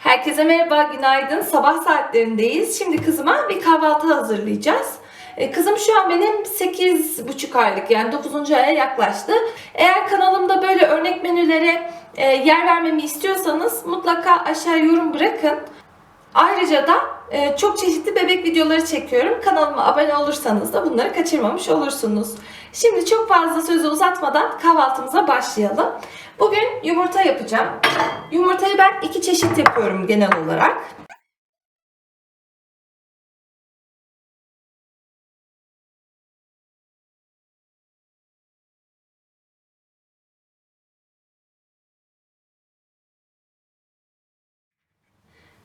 Herkese merhaba, günaydın. Sabah saatlerindeyiz. Şimdi kızıma bir kahvaltı hazırlayacağız. E, Kızım şu an benim 8,5 aylık yani 9. aya yaklaştı. Eğer kanalımda böyle örnek menülere e, yer vermemi istiyorsanız mutlaka aşağı yorum bırakın. Ayrıca da e, çok çeşitli bebek videoları çekiyorum. Kanalıma abone olursanız da bunları kaçırmamış olursunuz. Şimdi çok fazla sözü uzatmadan kahvaltımıza başlayalım. Bugün yumurta yapacağım. Yumurtayı ben iki çeşit yapıyorum genel olarak.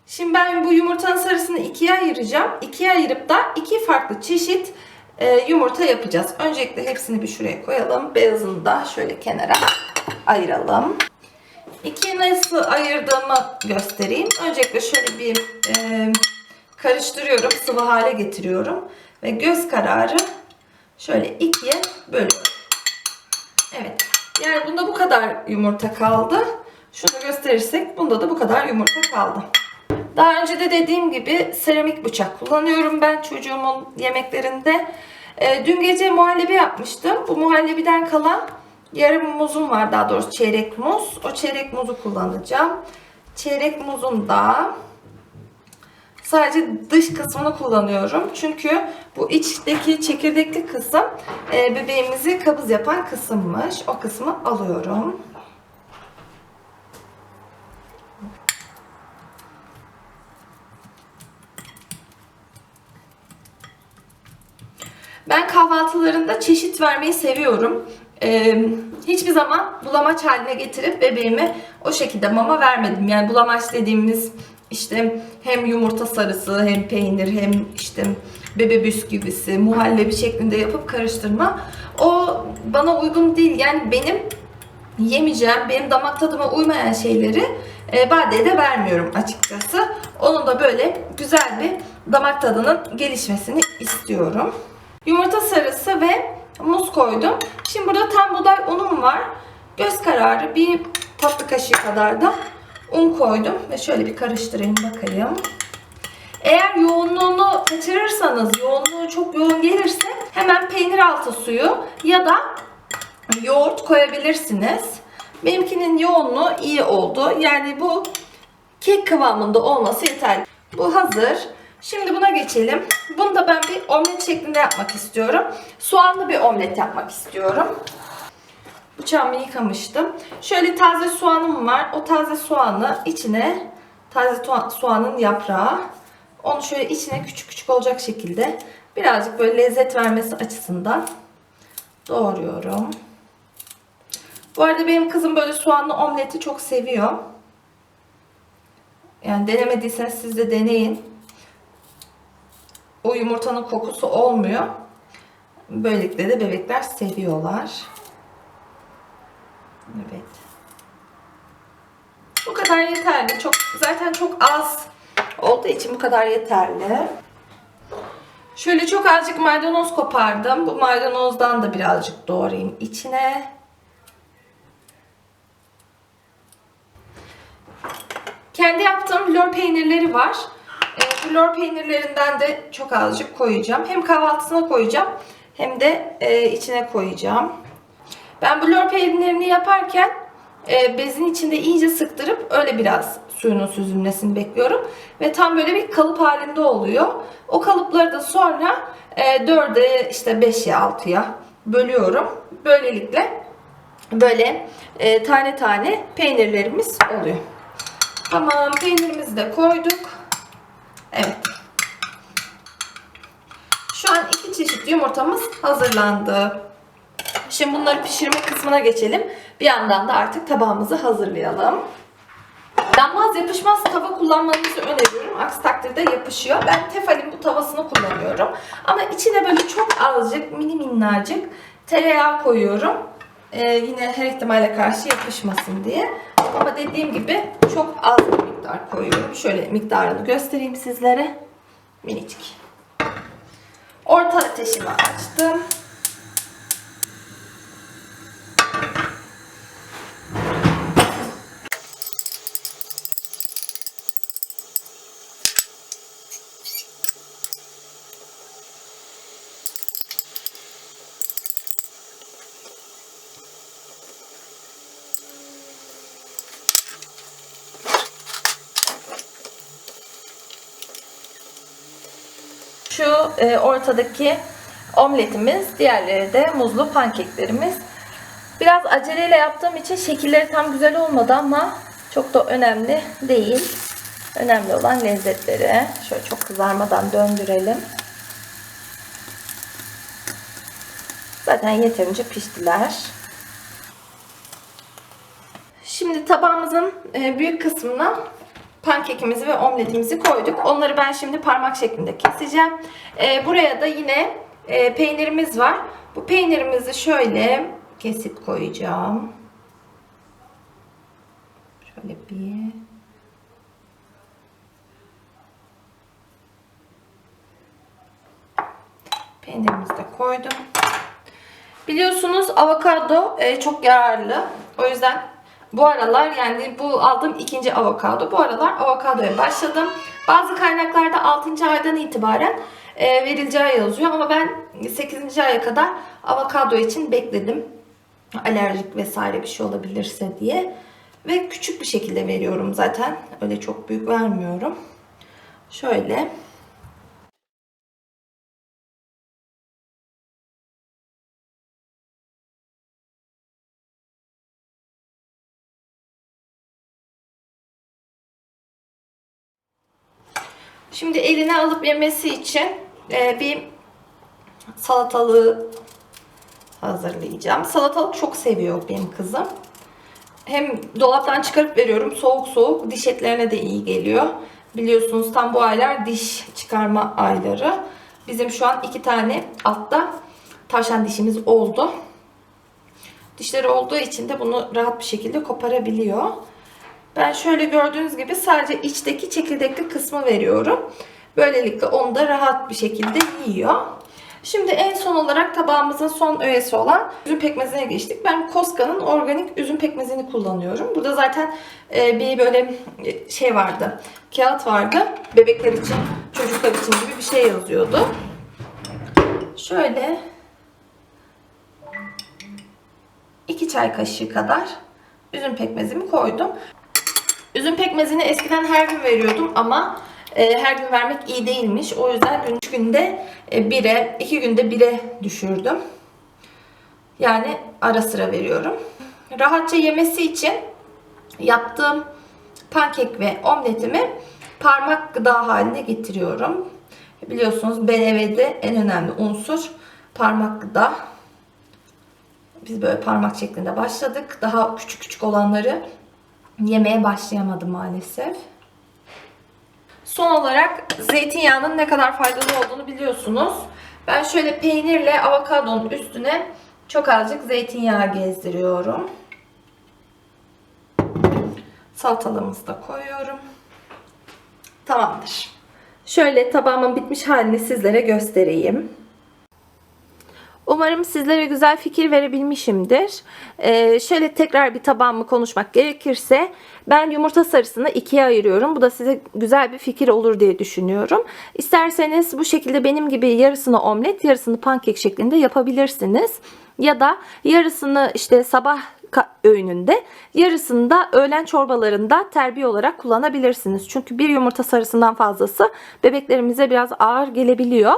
Şimdi ben bu yumurtanın sarısını ikiye ayıracağım. İkiye ayırıp da iki farklı çeşit e, yumurta yapacağız. Öncelikle hepsini bir şuraya koyalım. Beyazını da şöyle kenara ayıralım. İkiye nasıl ayırdığımı göstereyim. Öncelikle şöyle bir e, karıştırıyorum. Sıvı hale getiriyorum. Ve göz kararı şöyle ikiye bölüyorum. Evet. Yani bunda bu kadar yumurta kaldı. Şunu gösterirsek bunda da bu kadar yumurta kaldı. Daha önce de dediğim gibi seramik bıçak kullanıyorum ben çocuğumun yemeklerinde. E, dün gece muhallebi yapmıştım. Bu muhallebiden kalan yarım muzum var daha doğrusu çeyrek muz. O çeyrek muzu kullanacağım. Çeyrek muzun da sadece dış kısmını kullanıyorum. Çünkü bu içteki çekirdekli kısım e, bebeğimizi kabız yapan kısımmış. O kısmı alıyorum. Ben kahvaltılarında çeşit vermeyi seviyorum. Ee, hiçbir zaman bulamaç haline getirip bebeğime o şekilde mama vermedim. Yani bulamaç dediğimiz işte hem yumurta sarısı hem peynir hem işte bebe bisküvisi, muhallebi şeklinde yapıp karıştırma. O bana uygun değil. Yani benim yemeyeceğim, benim damak tadıma uymayan şeyleri e, badeye de vermiyorum açıkçası. Onun da böyle güzel bir damak tadının gelişmesini istiyorum. Yumurta sarısı ve muz koydum. Şimdi burada tam buğday unum var. Göz kararı bir tatlı kaşığı kadar da un koydum. Ve şöyle bir karıştırayım bakayım. Eğer yoğunluğunu kaçırırsanız, yoğunluğu çok yoğun gelirse hemen peynir altı suyu ya da yoğurt koyabilirsiniz. Benimkinin yoğunluğu iyi oldu. Yani bu kek kıvamında olması yeterli. Bu hazır. Şimdi buna geçelim. Bunu da ben bir omlet şeklinde yapmak istiyorum. Soğanlı bir omlet yapmak istiyorum. Bıçağımı yıkamıştım. Şöyle taze soğanım var. O taze soğanı içine taze soğanın yaprağı onu şöyle içine küçük küçük olacak şekilde birazcık böyle lezzet vermesi açısından doğruyorum. Bu arada benim kızım böyle soğanlı omleti çok seviyor. Yani denemediyseniz siz de deneyin o yumurtanın kokusu olmuyor. Böylelikle de bebekler seviyorlar. Evet. Bu kadar yeterli. Çok zaten çok az olduğu için bu kadar yeterli. Şöyle çok azıcık maydanoz kopardım. Bu maydanozdan da birazcık doğrayayım içine. Kendi yaptığım lor peynirleri var. E, lor peynirlerinden de çok azıcık koyacağım. Hem kahvaltısına koyacağım hem de e, içine koyacağım. Ben bu lor peynirini yaparken e, bezin içinde iyice sıktırıp öyle biraz suyunun süzülmesini bekliyorum. Ve tam böyle bir kalıp halinde oluyor. O kalıpları da sonra e, 4'e işte 5'e 6'ya bölüyorum. Böylelikle böyle e, tane tane peynirlerimiz oluyor. Tamam peynirimizi de koyduk. Evet. Şu an iki çeşit yumurtamız hazırlandı. Şimdi bunları pişirme kısmına geçelim. Bir yandan da artık tabağımızı hazırlayalım. Yanmaz yapışmaz tava kullanmanızı öneriyorum. Aksi takdirde yapışıyor. Ben Tefal'in bu tavasını kullanıyorum. Ama içine böyle çok azıcık mini minnacık tereyağı koyuyorum. Ee, yine her ihtimale karşı yapışmasın diye. Ama dediğim gibi çok az bir miktar koyuyorum. Şöyle miktarını göstereyim sizlere. Minicik. Orta ateşimi açtım. Şu e, ortadaki omletimiz, diğerleri de muzlu pankeklerimiz. Biraz aceleyle yaptığım için şekilleri tam güzel olmadı ama çok da önemli değil. Önemli olan lezzetleri. Şöyle çok kızarmadan döndürelim. Zaten yeterince piştiler. Şimdi tabağımızın e, büyük kısmına pankekimizi ve omletimizi koyduk. Onları ben şimdi parmak şeklinde keseceğim. E, Buraya da yine e, peynirimiz var. Bu peynirimizi şöyle kesip koyacağım. Şöyle bir Peynirimizi de koydum. Biliyorsunuz avokado e, çok yararlı. O yüzden bu aralar yani bu aldığım ikinci avokado. Bu aralar avokadoya başladım. Bazı kaynaklarda 6. aydan itibaren e, verileceği yazıyor. Ama ben 8. aya kadar avokado için bekledim. Alerjik vesaire bir şey olabilirse diye. Ve küçük bir şekilde veriyorum zaten. Öyle çok büyük vermiyorum. Şöyle. Şimdi eline alıp yemesi için e, bir salatalığı hazırlayacağım. Salatalık çok seviyor benim kızım. Hem dolaptan çıkarıp veriyorum soğuk soğuk diş etlerine de iyi geliyor. Biliyorsunuz tam bu aylar diş çıkarma ayları. Bizim şu an iki tane altta tavşan dişimiz oldu. Dişleri olduğu için de bunu rahat bir şekilde koparabiliyor. Ben şöyle gördüğünüz gibi sadece içteki çekirdekli kısmı veriyorum. Böylelikle onu da rahat bir şekilde yiyor. Şimdi en son olarak tabağımızın son öğesi olan üzüm pekmezine geçtik. Ben Koska'nın organik üzüm pekmezini kullanıyorum. Burada zaten e, bir böyle e, şey vardı. Kağıt vardı. Bebekler için, çocuklar için gibi bir şey yazıyordu. Şöyle 2 çay kaşığı kadar üzüm pekmezimi koydum. Üzüm pekmezini eskiden her gün veriyordum ama e, her gün vermek iyi değilmiş. O yüzden gün, üç günde e, bire, iki günde bire düşürdüm. Yani ara sıra veriyorum. Rahatça yemesi için yaptığım pankek ve omletimi parmak gıda haline getiriyorum. Biliyorsunuz BLV'de en önemli unsur parmak gıda. Biz böyle parmak şeklinde başladık. Daha küçük küçük olanları yemeye başlayamadım maalesef. Son olarak zeytinyağının ne kadar faydalı olduğunu biliyorsunuz. Ben şöyle peynirle avokadonun üstüne çok azıcık zeytinyağı gezdiriyorum. Salatalığımızı da koyuyorum. Tamamdır. Şöyle tabağımın bitmiş halini sizlere göstereyim. Umarım sizlere güzel fikir verebilmişimdir. Ee, şöyle tekrar bir tabağımı konuşmak gerekirse ben yumurta sarısını ikiye ayırıyorum. Bu da size güzel bir fikir olur diye düşünüyorum. İsterseniz bu şekilde benim gibi yarısını omlet yarısını pankek şeklinde yapabilirsiniz. Ya da yarısını işte sabah öğününde yarısını da öğlen çorbalarında terbiye olarak kullanabilirsiniz. Çünkü bir yumurta sarısından fazlası bebeklerimize biraz ağır gelebiliyor.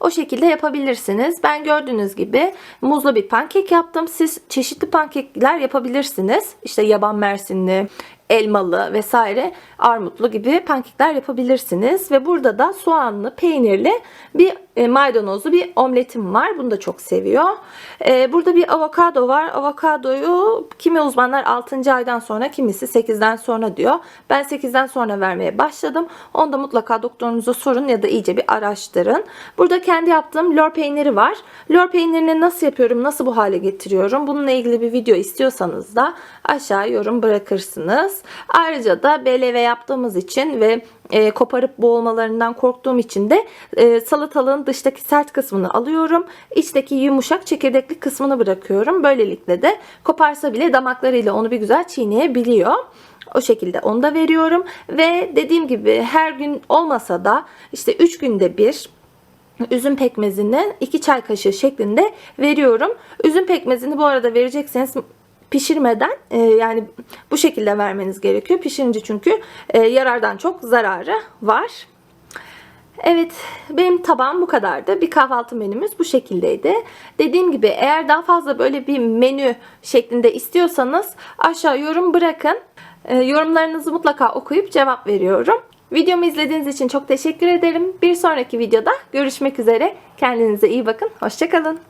O şekilde yapabilirsiniz. Ben gördüğünüz gibi muzlu bir pankek yaptım. Siz çeşitli pankekler yapabilirsiniz. İşte yaban mersinli, elmalı vesaire armutlu gibi pankekler yapabilirsiniz. Ve burada da soğanlı, peynirli bir e, maydanozlu bir omletim var. Bunu da çok seviyor. E, burada bir avokado var. Avokadoyu kimi uzmanlar 6. aydan sonra kimisi 8'den sonra diyor. Ben 8'den sonra vermeye başladım. Onu da mutlaka doktorunuza sorun ya da iyice bir araştırın. Burada kendi yaptığım lor peyniri var. Lor peynirini nasıl yapıyorum, nasıl bu hale getiriyorum? Bununla ilgili bir video istiyorsanız da aşağı yorum bırakırsınız. Ayrıca da BLV yaptığımız için ve e, koparıp boğulmalarından korktuğum için de e, salatalığın dıştaki sert kısmını alıyorum. İçteki yumuşak çekirdekli kısmını bırakıyorum. Böylelikle de koparsa bile damaklarıyla onu bir güzel çiğneyebiliyor. O şekilde onu da veriyorum. Ve dediğim gibi her gün olmasa da işte 3 günde bir üzüm pekmezini 2 çay kaşığı şeklinde veriyorum. Üzüm pekmezini bu arada verecekseniz pişirmeden e, yani bu şekilde vermeniz gerekiyor. Pişirince çünkü e, yarardan çok zararı var. Evet, benim tabağım bu kadardı. Bir kahvaltı menümüz bu şekildeydi. Dediğim gibi eğer daha fazla böyle bir menü şeklinde istiyorsanız aşağı yorum bırakın. Ee, yorumlarınızı mutlaka okuyup cevap veriyorum. Videomu izlediğiniz için çok teşekkür ederim. Bir sonraki videoda görüşmek üzere. Kendinize iyi bakın. Hoşçakalın.